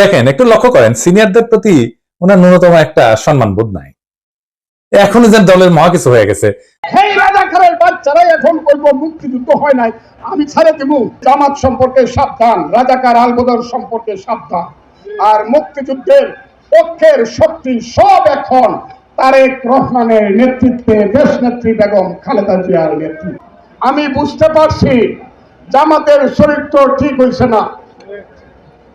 দেখেন, একটু লক্ষ্য করেন সিনিয়রদের প্রতি ওনার ন্যূনতম একটা সম্মান বোধ নাই। এখনই যেন দলের মহা কিছু হয়ে গেছে। এখন আর মুক্তিযুদ্ধের পক্ষের শক্তি সব এখন নেতৃত্বে দেশ নেত্রী বেগম আমি বুঝতে পারছি, জামাতের চরিত্র ঠিক হয়েছে না।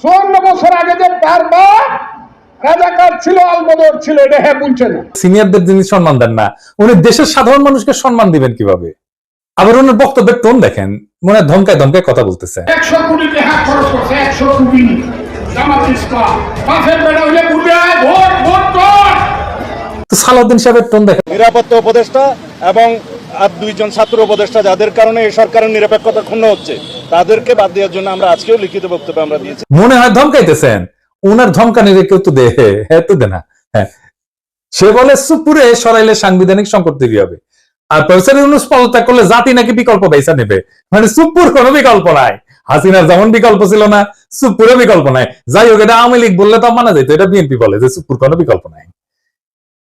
চুয়ান্ন বছর আগে যে তার রাজাকার ছিল আলবদর ছিল এটা হ্যাঁ বুঝছে না। সিনিয়রদের যিনি সম্মান দেন না উনি দেশের সাধারণ মানুষকে সম্মান দিবেন কীভাবে? আবার ওনার বক্তব্যের টোন দেখেন মনে হয় ধমকায় ধমকায় কথা বলতেছে। একশো কোটি টাকা খরচ করছে একশো কোটি সালাউদ্দিন সাহেবের টোন দেখেন। নিরাপত্তা উপদেষ্টা এবং আর দুইজন ছাত্র উপদেষ্টা যাদের কারণে এই সরকারের নিরপেক্ষতা ক্ষুণ্ণ হচ্ছে। তাদেরকে বাদ দেওয়ার জন্য আমরা আজকেও লিখিত বক্তব্য আমরা দিয়েছি। মনে হয় ধমকাইতেছেন। ওনার ধমকানিরে কেউ তো দে হ্যাঁ তো দে না। হ্যাঁ। সে বলে সুপুরে সরাইলে সাংবিধানিক সংকট তৈরি হবে। আর প্রফেসর ইউনুস পদত্যাগ করলে জাতি নাকি বিকল্প পয়সা নেবে। মানে সুপুর কোনো বিকল্প নাই। হাসিনার যেমন বিকল্প ছিল না সুপুরে বিকল্প নাই। যাই হোক, এটা আওয়ামী লীগ বললে তো মানা যেত। এটা বিএনপি বলে যে সুপুর কোনো বিকল্প নাই।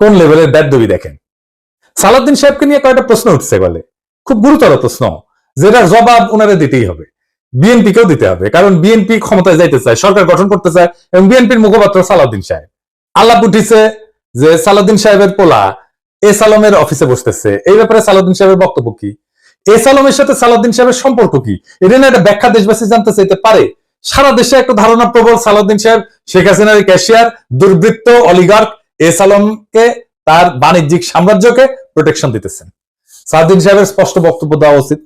কোন লেভেলের ব্যাদবি দেখেন? সালাউদ্দিন সাহেবকে নিয়ে কয়েকটা প্রশ্ন উঠছে বলে। খুব গুরুতর প্রশ্ন। যেটার জবাব ওনারে দিতেই হবে। বিএনপি কেও দিতে হবে, কারণ বিএনপি ক্ষমতায় যাইতে চায়, সরকার গঠন করতে চায়, এবং বিএনপির মুখপাত্র সালাউদ্দিন সাহেব। আল্লাহ উঠিছে যে সালাউদ্দিন সাহেবের পোলা এ সালমের অফিসে বসতেছে। এই ব্যাপারে সালাউদ্দিন সাহেবের বক্তব্য কি? এ সালমের সাথে সালাউদ্দিন সাহেবের সম্পর্ক কি? এটা না একটা ব্যাখ্যা দেশবাসী জানতে চাইতে পারে। সারা দেশে একটা ধারণা প্রবল সালাউদ্দিন সাহেব, শেখ হাসিনার ক্যাশিয়ার, দুর্বৃত্ত, অলিগার্ক এ সালমকে তার বাণিজ্যিক সাম্রাজ্যকে প্রোটেকশন দিতেছেন। সালাউদ্দিন সাহেবের স্পষ্ট বক্তব্য দেওয়া উচিত।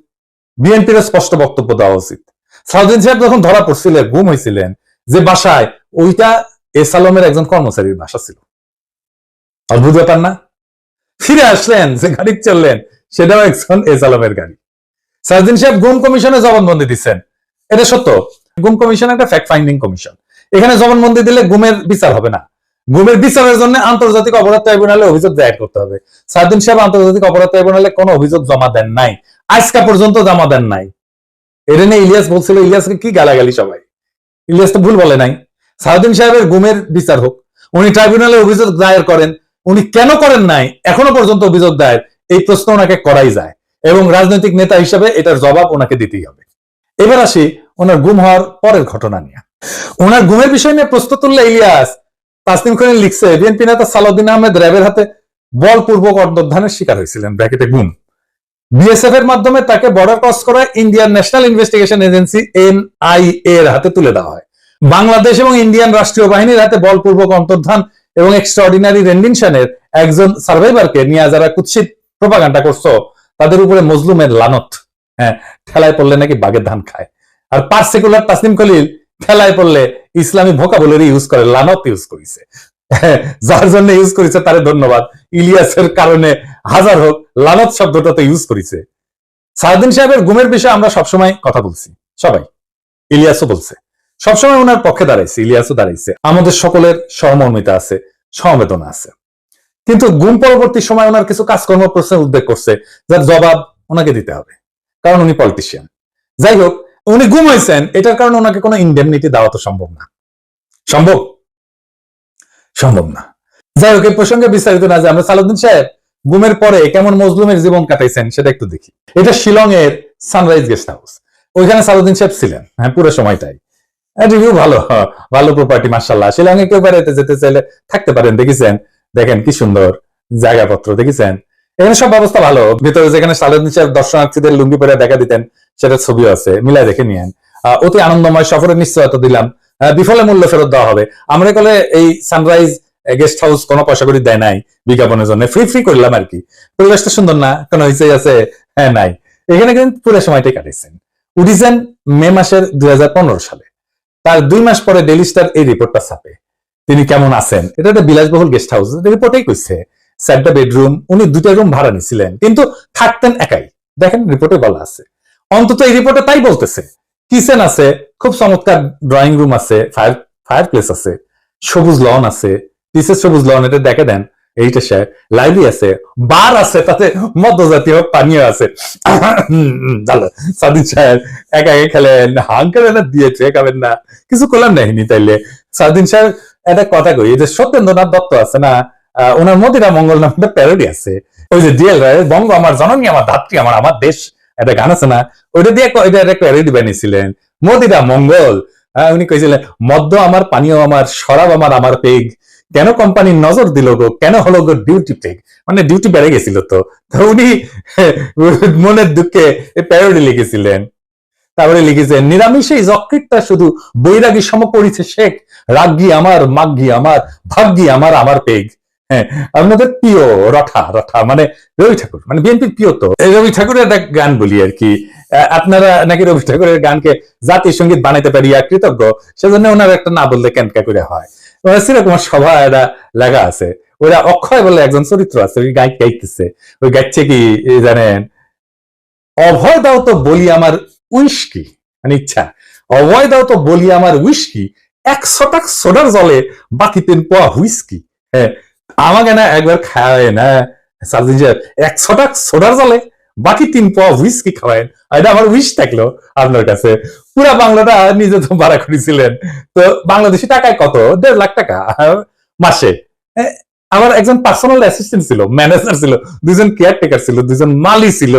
বিএনপির স্পষ্ট বক্তব্য দেওয়া উচিত। সালাউদ্দিন সাহেব যখন ধরা পড়ছিলেন গুম হয়েছিলেন যে বাসায় ওইটা এ সালমের একজন কর্মচারীর বাসা ছিল। অদ্ভুত ব্যাপার না? ফিরে আসলেন, যে গাড়ি চললেন সেটাও একজন এ সালমের গাড়ি। সালাউদ্দিন সাহেব গুম কমিশনে জবানবন্দি দিচ্ছেন। এটা সত্য। গুম কমিশন একটা ফ্যাক্ট ফাইন্ডিং কমিশন। এখানে জবানবন্দি দিলে গুমের বিচার হবে না। গুমের বিচারের জন্য আন্তর্জাতিক অপরাধ ট্রাইব্যুনালে অভিযোগ দায়ের করতে হবে। সালাউদ্দিন সাহেব আন্তর্জাতিক অপরাধ ট্রাইব্যুনালে কোনো অভিযোগ জমা দেন নাই। আজকা পর্যন্ত জমা দেন নাই। এটা নিয়ে ইলিয়াস বলছিল, ইলিয়াসকে কি গালাগালি সবাই? ইলিয়াস তো ভুল বলে নাই। সালাউদ্দিন সাহেবের গুমের বিচার হোক, উনি ট্রাইব্যুনালে অভিযোগ দায়ের করেন, উনি কেন করেন নাই, এখনও পর্যন্ত অভিযোগ দায়ের, এই প্রশ্ন ওনাকে করাই যায়। এবং রাজনৈতিক নেতা হিসেবে এটার জবাব ওনাকে দিতেই হবে। এবার আসি ওনার গুম হওয়ার পরের ঘটনা নিয়ে। ওনার গুমের বিষয় নিয়ে প্রশ্ন তুললে ইলিয়াস তাসনিম খান লিখছে, বিএনপি নেতা সালাউদ্দিন আহমেদ র্যাবের হাতে বলপূর্বক অন্তর্ধানের শিকার হয়েছিলেন, ব্র্যাকেটে গুম। বিএসএফ এর মাধ্যমে তাকে বর্ডার ক্রস করা Indian National Investigation Agency NIA এর হাতে তুলে দেওয়া হয়। বাংলাদেশ এবং ইন্ডিয়ান রাষ্ট্রীয় বাহিনীর হাতে বলপূর্বক অন্তর্ধান এবং এক্সট্রাঅর্ডিনারি রেন্ডিনশনের একজন সার্ভাইভারকে নিয়ে যারা কুৎসিত প্রপাগান্ডা করছ, তাদের উপরে মজলুমের লানত। হ্যাঁ ঠেলায় পড়লে নাকি বাগের ধান খায়। আর পার্সিকুলার তাসনিম খলিল ঠেলায় পড়লে ইসলামী ভোকাবুলারি ইউজ করে, লানত ইউজ করেছে। যার জন্য ইউজ করেছে তারে ধন্যবাদ। ইলিয়াসের কারণে হাজার হোক, লানত শব্দটা তো ইউজ করেছে। সারাদিন সাহেবের গুমের বিষয়ে আমরা সবসময় কথা বলছি, সবাই। ইলিয়াসও বলছে। সবসময় ওনার পক্ষে দাঁড়াইছে, ইলিয়াসও দাঁড়াইছে। আমাদের সকলের সহমর্মিতা আছে সমবেদনা আছে। কিন্তু গুম পরবর্তী সময় ওনার কিছু কাজকর্ম, প্রশ্নের উদ্বেগ করছে, যার জবাব ওনাকে দিতে হবে। কারণ উনি পলিটিশিয়ান যাই হোক, উনি গুম হয়েছেন এটার কারণে ওনাকে কোনো ইন্ডেমনিটি দেওয়া তো সম্ভব না। সম্ভব? সম্ভব না। যাই হোক এই প্রসঙ্গে বিস্তারিত না যে আমরা সালাউদ্দিন সাহেব গুমের পরে কেমন মজলুমের জীবন কাটাইছেন সেটা একটু দেখি। এটা শিলং এর সানরাইজ গেস্ট হাউস। ওইখানে সালাউদ্দিন সাহেব ছিলেন হ্যাঁ পুরো সময়টাই। রিভিউ ভালো হ্যাঁ, ভালো প্রপার্টি মার্শাল্লাহ শিলং এ কেউ বেড়াইতে যেতে চাইলে থাকতে পারেন দেখেছেন? দেখেন কি সুন্দর জায়গাপত্র দেখেছেন? এখানে সব ব্যবস্থা ভালো। ভিতরে যেখানে সালাউদ্দিন সাহেব দর্শনার্থীদের লুঙ্গি পরে দেখা দিতেন সেটা ছবিও আছে মিলাই দেখে নিয়েন। অতি আনন্দময় সফরের নিশ্চয়তা দিলাম। বিফলে মূল্য ফেরত দেওয়া হবে। আমরা কলে এই সানরাইজ গেস্ট হাউস কোনো পয়সা করে দেয় নাই বিজ্ঞাপনের জন্য। ফ্রি ফ্রি করলাম আর কি। পরিবেশটা সুন্দর না, কোনো হইচই আছে হ্যাঁ নাই। এখানে কিন্তু পুরো সময়টাই কাটিয়েছেন উঠিছেন মে মাসের দুই সালে। তার দুই মাস পরে ডেলি স্টার এই রিপোর্টটা ছাপে। তিনি কেমন আছেন? এটা একটা বিলাসবহুল গেস্ট হাউস রিপোর্টেই কইছে, চারটা বেডরুম উনি দুটা রুম ভাড়া নিছিলেন, কিন্তু থাকতেন একাই। দেখেন রিপোর্টে বলা আছে। অন্তত এই রিপোর্টে তাই বলতেছে। কিচেন আছে? খুব চমৎকার ড্রয়িং রুম আছে ফায়ার ফায়ার প্লেস আছে, সবুজ লন আছে পিসের সবুজ লন এটা দেখে দেন, এইটা সে লাইব্রেরি আছে বার আছে, তাতে মদ্য জাতীয় পানীয় আছে। সাদিক সাহেব একা একা খেলেন হাঙ্কেল না দিয়েছে, খাবেন না, কিছু করলাম নাহিনি তাইলে। সাউদ্দিন সাহেব একটা কথা কই যে সত্যেন্দ্রনাথ দত্ত আছে না ওনার মদিরা মঙ্গল নামে একটা প্যারোডি আছে। ওই যে ডিএল রায়ের বঙ্গ আমার জননী, আমার ধাত্রী, আমার আমার দেশ, একটা গান আছে না, ওইটা দিয়ে ওইটা একটা প্যারোডি বানিয়েছিলেন। মদিরা মঙ্গল। আহ, উনি কইছিলেন মদ্য আমার পানীয় আমার শরাব আমার আমার পেগ। কেন কোম্পানি নজর দিল গো? কেন হলো গো ডিউটি পেগ? মানে ডিউটি বেড়ে গেছিল তো। উনি মনের দুঃখে প্যারোডি লিখেছিলেন। তারপরে লিখেছেন নিরামিষে যকৃতটা শুধু বৈরাগী সম করিছে শেখ। রাগ্গি আমার মাগ্গি আমার ভাগ্যি আমার আমার পেগ। হ্যাঁ আপনাদের প্রিয় রঠা রঠা মানে রবি ঠাকুর মানে বিএনপির প্রিয় তো রবি ঠাকুরের একটা গান বলি আর কি। আপনারা নাকি রবি ঠাকুরের গানকে জাতীয় সংগীত বানাইতে পারিয়া কৃতজ্ঞ। সেজন্য ওনার একটা না বললে কেনকা করে হয়। সেরকম সভা একটা লেখা আছে। ওরা অক্ষয় বলে একজন চরিত্র আছে, ওই গাই গাইতেছে। ওই গাইছে কি জানেন? অভয় দাও তো বলি আমার উইস্কি। মানে ইচ্ছা। অভয় দাও তো বলি আমার উইস্কি। একশো টাক সোডার জলে বাকি তিন পোয়া হুইস্কি। হ্যাঁ আমাকে না একবার খাওয়ায় না। সার্জিন সাহেব একশো টাক সোডার জলে বাকি তিন পোয়া হুইস্কি খাওয়ায়। এটা আমার উইশ থাকল আপনার কাছে। পুরা বাংলাটা নিজে তো ভাড়া করেছিলেন তো বাংলাদেশি টাকায় কত? দেড় লাখ টাকা মাসে। আমার একজন পার্সোনাল অ্যাসিস্ট্যান্ট ছিল ম্যানেজার ছিল, দুজন কেয়ারটেকার ছিল, দুজন মালি ছিল।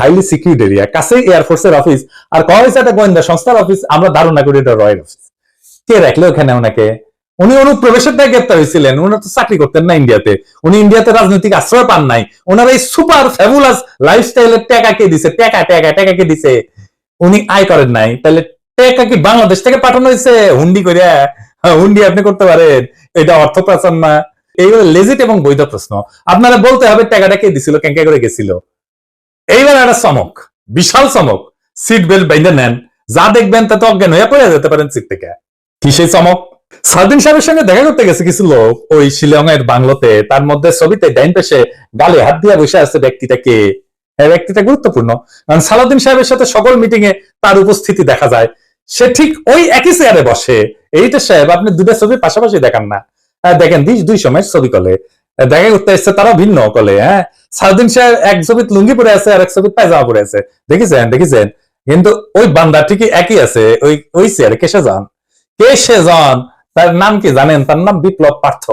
হাইলি সিকিউরিট এরিয়া কাছে এয়ারফোর্সের অফিস আর কয় হয়েছে একটা গোয়েন্দা সংস্থার অফিস আমরা ধারণা করি এটা রয়্যাল অফিস কে রাখল ওখানে ওনাকে? উনি অনুপ্রবেশের দায় গ্রেপ্তার হয়েছিলেন উনি তো চাকরি করতেন না ইন্ডিয়াতে উনি ইন্ডিয়াতে রাজনৈতিক আশ্রয় পান নাই। ওনার এই সুপার ফ্যাবুলাস লাইফস্টাইলের টাকা কে দিছে? টাকা টাকা টাকা কে দিছে? উনি আয় করেন নাই। তাহলে টাকা কি বাংলাদেশ থেকে পাঠানো হয়েছে? হুন্ডি করিয়া হ্যাঁ, হুন্ডি আপনি করতে পারেন। এটা অর্থ প্রাচন না। এইগুলো লেজিট এবং বৈধ প্রশ্ন। আপনারা বলতে হবে টাকাটা কে দিছিল কেঙ্কা করে গেছিল। এইবার একটা চমক বিশাল চমক। সিট বেল্ট বেঁধে নেন। যা দেখবেন তা তো অজ্ঞান হয়ে পড়ে যেতে পারেন সিট থেকে। কি সেই চমক? সাদিন সাহেবের সঙ্গে দেখা করতে গেছে কিছু লোক ওই শিলং এর বাংলোতে। তার মধ্যে ছবিতে ডাইন পেশে গালে হাত দিয়ে বসে আছে ব্যক্তিটাকে এই ব্যক্তিটা গুরুত্বপূর্ণ। কারণ সালাউদ্দিন সাহেবের সাথে সকল মিটিং এ তার উপস্থিতি দেখা যায়। সে ঠিক ওই একই চেয়ারে বসে। এইটা সাহেব আপনি দুটা ছবি পাশাপাশি দেখান না। আহ, দেখেন দুই দুই সময় ছবি কলে। দেখা করতে এসছে তারা ভিন্ন কলে হ্যাঁ। সাউদ্দিন সাহেব এক ছবিত লুঙ্গি পরে আছে আর এক ছবিত পায়জামা পরে আছে। দেখেছেন দেখেছেন? কিন্তু ওই বান্দা ঠিকই একই আছে? ওই ওই চেয়ারে কেসে যান কে সে জন? তার নাম কি জানেন? তার নাম বিপ্লব পার্থ।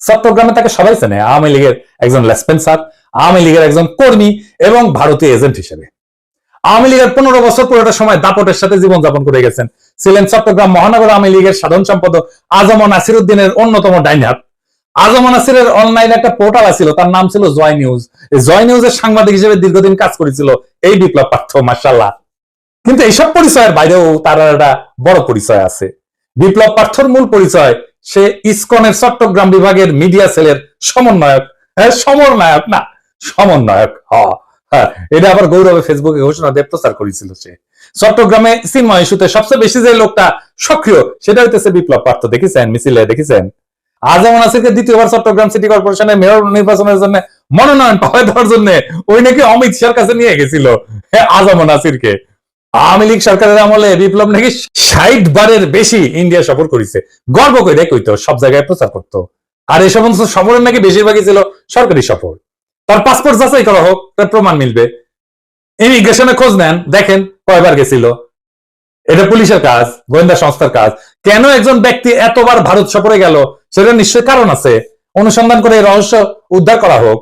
চট্টগ্রামে তাকে সবাই চেনে, আওয়ামী লীগের একজন লেসপেন্সার, আওয়ামী লীগের একজন কর্মী এবং ভারতীয় এজেন্ট হিসেবে। আওয়ামী লীগের পনেরো বছর পুরোটা সময় দাপটের সাথে জীবনযাপন করে গেছেন। ছিলেন চট্টগ্রাম মহানগর আওয়ামী লীগের সাধারণ সম্পাদক আজম নাসির উদ্দিনের অন্যতম ডাইনার। আজম নাসিরের অনলাইন একটা পোর্টাল আছিল, তার নাম ছিল জয় নিউজ। জয় নিউজের সাংবাদিক হিসেবে দীর্ঘদিন কাজ করেছিল এই বিপ্লব পার্থ মার্শাল্লাহ কিন্তু এইসব পরিচয়ের বাইরেও তার একটা বড় পরিচয় আছে। বিপ্লব পার্থর মূল পরিচয় সে ইসকনের চট্টগ্রাম বিভাগের মিডিয়া সেলের সমন্বয়ক। হ্যাঁ সমন্বয়ক না সমন্বয়ক হ্যাঁ এটা আবার গৌরবে ফেসবুকে ঘোষণা দিয়ে প্রচার করেছিল সে। চট্টগ্রামে সিনেমা ইস্যুতে সবচেয়ে বেশি যে লোকটা সক্রিয় সেটা হইতেছে বিপ্লব পার্থ। দেখেছেন? মিছিলে দেখেছেন? আজম নাসিরকে দ্বিতীয়বার চট্টগ্রাম সিটি কর্পোরেশনের মেয়র নির্বাচনের জন্য মনোনয়ন পাওয়া দেওয়ার জন্য ওই নাকি অমিত শাহর কাছে নিয়ে গেছিল। হ্যাঁ, আজম নাসিরকে আওয়ামী লীগ সরকারের আমলে বিপ্লব নাকি ষাট বারের বেশি ইন্ডিয়া সফর করেছে। গর্ব করে কইতো, সব জায়গায় প্রচার করতো। আর এই সমস্ত সফরের নাকি বেশিরভাগই ছিল সরকারি সফর। তার পাসপোর্ট যাচাই করা হোক, তার প্রমাণ মিলবে। ইমিগ্রেশনে খোঁজ নেন, দেখেন কয়বার গেছিল। এটা পুলিশের কাজ, গোয়েন্দা সংস্থার কাজ। কেন একজন ব্যক্তি এতবার ভারত সফরে গেল সেটা নিশ্চয় কারণ আছে। অনুসন্ধান করে এই রহস্য উদ্ধার করা হোক।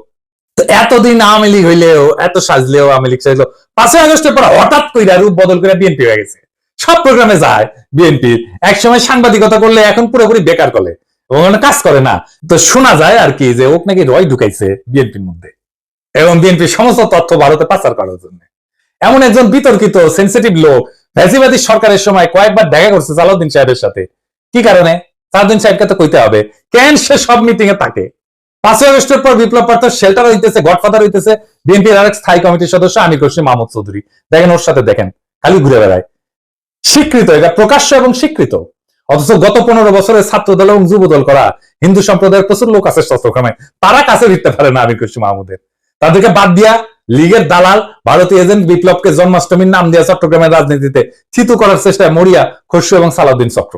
এতদিন আওয়ামী লীগ হইলেও, এত সাজলেও আওয়ামী লীগ সাজলেও, পাঁচই আগস্টের পর হঠাৎ করে রূপ বদল করে বিএনপি হয়ে গেছে। সব প্রোগ্রামে যায় বিএনপি একসময় সাংবাদিকতা করলে এখন পুরোপুরি বেকার করে এবং কাজ করে না। তো শোনা যায় আর কি যে, ওক নাকি রয় ঢুকাইছে বিএনপির মধ্যে। এবং বিএনপির সমস্ত তথ্য ভারতে পাচার করার জন্য। এমন একজন বিতর্কিত সেন্সিটিভ লোক, ফ্যাসিবাদী সরকারের সময় কয়েকবার দেখা করছে সালাউদ্দিন সাহেবের সাথে। কি কারণে? সালাউদ্দিন সাহেবকে তো কইতে হবে। কেন সে সব মিটিং এ থাকে? পাঁচই আগস্টের পর বিপ্লব পার্থ শেল্টার হইতেছে গডফাদার হইতেছে বিএনপির আরেক স্থায়ী কমিটির সদস্য আমির খুশি মাহমুদ চৌধুরী। দেখেন, ওর সাথে দেখেন, খালি ঘুরে বেড়ায়। স্বীকৃত, এটা প্রকাশ্য এবং স্বীকৃত। অথচ গত পনেরো বছরে ছাত্র দল এবং যুব দল করা হিন্দু সম্প্রদায়ের প্রচুর লোক আছে চট্টগ্রামে তারা কাছে দিতে পারে না আমির খুশি মাহমুদের। তাদেরকে বাদ দিয়া লীগের দালাল, ভারতীয় এজেন্ট বিপ্লবকে জন্মাষ্টমীর নাম দিয়া চট্টগ্রামের রাজনীতিতে চিতু করার চেষ্টায় মরিয়া, খসরু এবং সালাউদ্দিন চক্র।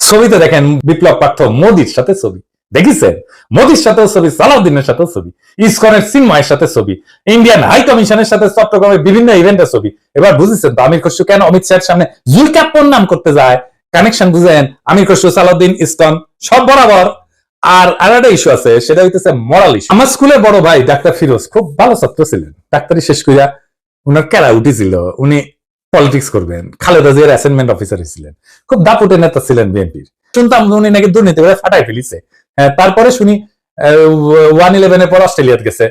ছবিতে দেখেন বিপ্লব পার্থ মোদির সাথে ছবি। দেখিছেন মোদির সাথেও ছবি, সালাউদ্দিনের সাথেও ছবি, ইসকনের সিনময়ের সাথে ছবি, ইন্ডিয়ান হাই কমিশনের সাথে চট্টগ্রামের বিভিন্ন ইভেন্টের ছবি। এবার বুঝেছেন তো আমির খসরু কেন অমিত শাহের সামনে জুলকাপ্পর নাম করতে যায়? কানেকশন বুঝেন, আমির খসরু, সালাউদ্দিন, ইস্কন, সব বরাবর। আর আর একটা ইস্যু আছে, সেটা হইতেছে মরাল ইস্যু আমার স্কুলের বড় ভাই ডাক্তার ফিরোজ খুব ভালো ছাত্র ছিলেন। ডাক্তারি শেষ করিয়া উনার কেরা উঠেছিল উনি পলিটিক্স করবেন। খালেদা জিয়ার অ্যাসাইনমেন্ট অফিসার হয়েছিলেন খুব দাপুটে নেতা ছিলেন বিএনপির। শুনতাম উনি নাকি দুর্নীতি করে ফাটাই ফেলিছে। তারপরে শুনি ওয়ান ইলেভেনের পর অস্ট্রেলিয়াতে গেছে।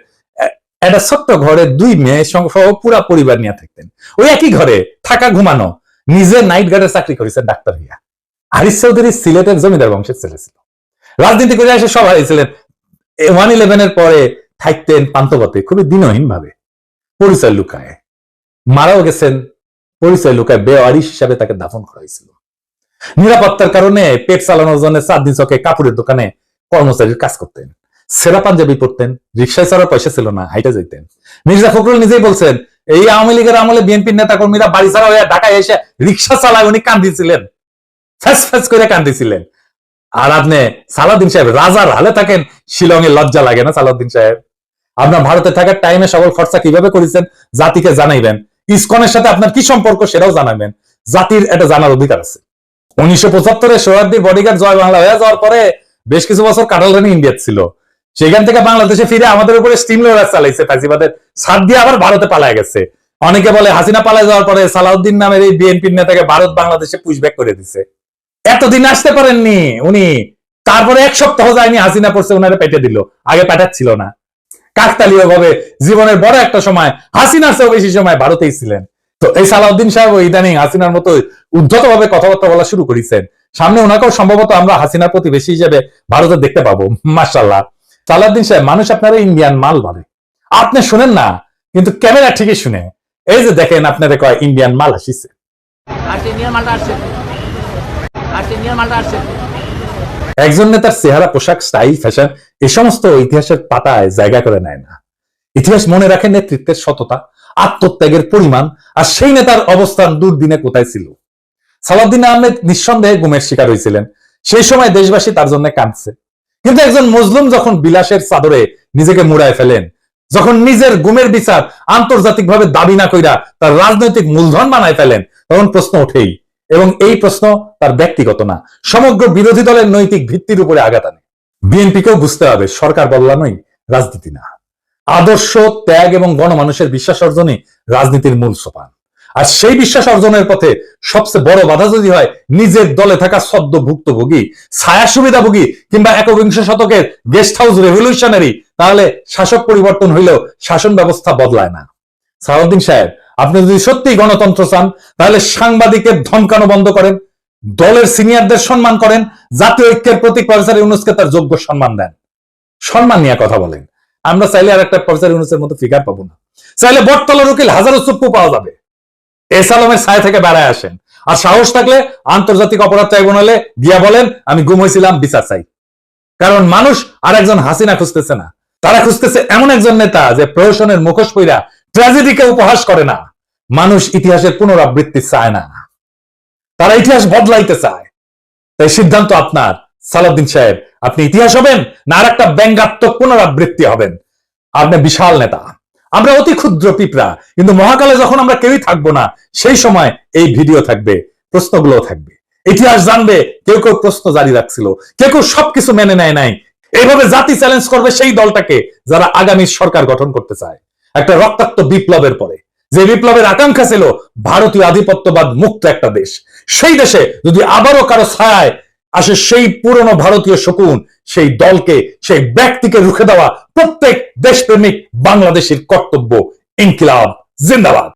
একটা ছোট্ট ঘরে দুই মেয়ে সহ পুরা পরিবার নিয়ে থাকতেন। ওই একই ঘরে থাকা ঘুমানো, নিজে নাইট গার্ডের চাকরি করেছেন ডাক্তার হইয়া হারিস চৌধুরী সিলেটের জমিদার বংশের ছেলে ছিল। রাজনীতি করে এসে সব হারিয়েছিলেন ওয়ান ইলেভেনের পরে থাকতেন পান্তপথে খুবই দিনহীন ভাবে পরিচয় লুকায়। মারাও গেছেন। পরিচয় লুকায় বেওয়ারিশ হিসাবে তাকে দাফন করা হয়েছিল। নিরাপত্তার কারণে পেট চালানোর জন্য চাঁদনি চকে কাপড়ের দোকানে কর্মচারীর কাজ করতেন। সেরা পাঞ্জাবি পড়তেন রিক্সায় চড়ার পয়সা ছিল না, হাইটা যেতেন মির্জা ফখরুল নিজেই বলছেন, এই আওয়ামী লীগের আমলে বিএনপির নেতা কর্মীরা বাড়ি ছাড়া হয়ে ঢাকায় এসে রিক্সা চালায় উনি কান্দিছিলেন। ফ্যাস ফ্যাস করে কান্দিছিলেন। আর আপনি সালাউদ্দিন সাহেব, রাজার হালে থাকেন, শিলংয়ে লজ্জা লাগে না সালাউদ্দিন সাহেব? আপনার ভারতে থাকার টাইমে সকল খরচা কীভাবে করেছেন, জাতিকে জানাইবেন। ইসকনের সাথে আপনার কি সম্পর্ক সেটাও জানাবেন জাতির এটা জানার অধিকার আছে। উনিশশো পঁচাত্তরে সোহার্দির বডিগার্ড জয় বাংলা হয়ে যাওয়ার পরে বেশ কিছু বছর কাটাল রানী ইন্ডিয়া ছিল। সেখান থেকে বাংলাদেশে ফিরে আমাদের উপরে স্টিম লোয়ার চালাইছে ফাঁসিবাদের সাত দিয়ে আবার ভারতে পালায় গেছে। অনেকে বলে হাসিনা পালায় যাওয়ার পরে সালাউদ্দিন নামের এই বিএনপির নেতাকে ভারত বাংলাদেশে পুশব্যাক করে দিছে। এতদিন আসতে পারেননি উনি। তারপরে এক সপ্তাহ যায়নি, হাসিনা পড়ছে ওনারে পেটে দিল। আগে পাঠাচ্ছিল না। কাকতালীয় ভাবে জীবনের বড় একটা সময়, হাসিনার চেয়েও বেশি সময় ভারতেই ছিলেন। তো এই সালাউদ্দিন সাহেব ইদানিং হাসিনার মতো উদ্ধত ভাবে কথাবার্তা বলা শুরু করেছেন। সামনে ওনাকেও সম্ভবত আমরা হাসিনার প্রতিবেশী হিসেবে ভারতে দেখতে পাবো মার্শাল্লাহ সালাউদ্দিন সাহেব মানুষ আপনারা ইন্ডিয়ান মাল বলে আপনি শুনেন না কিন্তু ক্যামেরা ঠিকই শুনে। এই যে দেখেন আপনারা কয় ইন্ডিয়ান মাল আসিছে। একজন নেতার চেহারা পোশাক স্টাইল ফ্যাশন এই সমস্ত ইতিহাসের পাতায় জায়গা করে নেয় না। ইতিহাস মনে রাখে নেতৃত্বের সততা আত্মত্যাগের পরিমাণ আর সেই নেতার অবস্থান দুর্দিনে কোথায় ছিল? সালাউদ্দিন আহমেদ নিঃসন্দেহে গুমের শিকার হয়েছিলেন। সেই সময় দেশবাসী তার জন্য কাঁদছে। কিন্তু একজন মজলুম যখন বিলাসের চাদরে নিজেকে মুড়ায় ফেলেন, যখন নিজের গুমের বিচার আন্তর্জাতিকভাবে দাবি না কইরা তার রাজনৈতিক মূলধন বানায় ফেলেন, তখন প্রশ্ন ওঠেই। এবং এই প্রশ্ন তার ব্যক্তিগত না, সমগ্র বিরোধী দলের নৈতিক ভিত্তির উপরে আঘাত আনে। বিএনপিকেও বুঝতে হবে, সরকার বদলানোই রাজনীতি না। আদর্শ, ত্যাগ এবং গণমানুষের বিশ্বাস অর্জনই রাজনীতির মূল সোপান। আর সেই বিশ্বাস অর্জনের পথে সবচেয়ে বড় বাধা যদি হয়, নিজের দলে থাকা সদ্য ভুক্তভোগী ছায়া সুবিধাভোগী কিংবা একবিংশ শতকের গেস্ট হাউস রেভলিউশনারি তাহলে শাসক পরিবর্তন হইলেও শাসন ব্যবস্থা বদলায় না। সালাউদ্দিন সাহেব, আপনি যদি সত্যি গণতন্ত্র চান, তাহলে সাংবাদিকের ধমকানো বন্ধ করেন, দলের সিনিয়রদের সম্মান করেন, জাতীয় ঐক্যের প্রতীক প্রফেসর ইউনুসকে তার যোগ্য সম্মান দেন। সম্মান নিয়ে কথা বলেন। আমরা চাইলে আর একটা প্রফেসর ইউনুসের মতো ফিগার পাবো না। চাইলে বটতলার উকিল হাজারো চুপ্পু পাওয়া যাবে। এস আলমের থেকে বেড়ায় আসেন। আর সাহস থাকলে আন্তর্জাতিক অপরাধ ট্রাইব্যুনালে গিয়া বলেন, আমি গুম হয়েছিলাম বিচার চাই। কারণ মানুষ আর একজন হাসিনা খুঁজতেছে না। তারা খুঁজতেছে এমন একজন নেতা যে প্রহসনের মুখোশ পইরা ট্র্যাজেডিকে উপহাস করে না। মানুষ ইতিহাসের পুনরাবৃত্তি চায় না। তারা ইতিহাস বদলাইতে চায়। তাই সিদ্ধান্ত আপনার। সালাউদ্দিন সাহেব, আপনি ইতিহাস হবেন না আর একটা ব্যঙ্গাত্মক পুনরাবৃত্তি হবেন। আপনি বিশাল নেতা। আমরা অতি ক্ষুদ্র পিঁপড়া, কিন্তু মহাকালে যখন আমরা কেউই থাকব না, সেই সময় এই ভিডিও থাকবে প্রশ্নগুলো থাকবে। ইতিহাস জানবে, কেউ কেউ প্রশ্ন জারি রাখছিল, কেউ কেউ সবকিছু মেনে নেয় নাই। এইভাবে জাতি চ্যালেঞ্জ করবে সেই দলটাকে যারা আগামী সরকার গঠন করতে চায়। একটা রক্তাক্ত বিপ্লবের পরে। যে বিপ্লবের আকাঙ্ক্ষা ছিল, ভারতীয় আধিপত্যবাদ মুক্ত একটা দেশ। সেই দেশে যদি আবারও কারও ছায় আসে সেই পুরনো ভারতীয় শকুন, সেই দলকে, সেই ব্যক্তিকে রুখে দেওয়া প্রত্যেক দেশপ্রেমিক বাংলাদেশের কর্তব্য। ইনকিলাব, জিন্দাবাদ।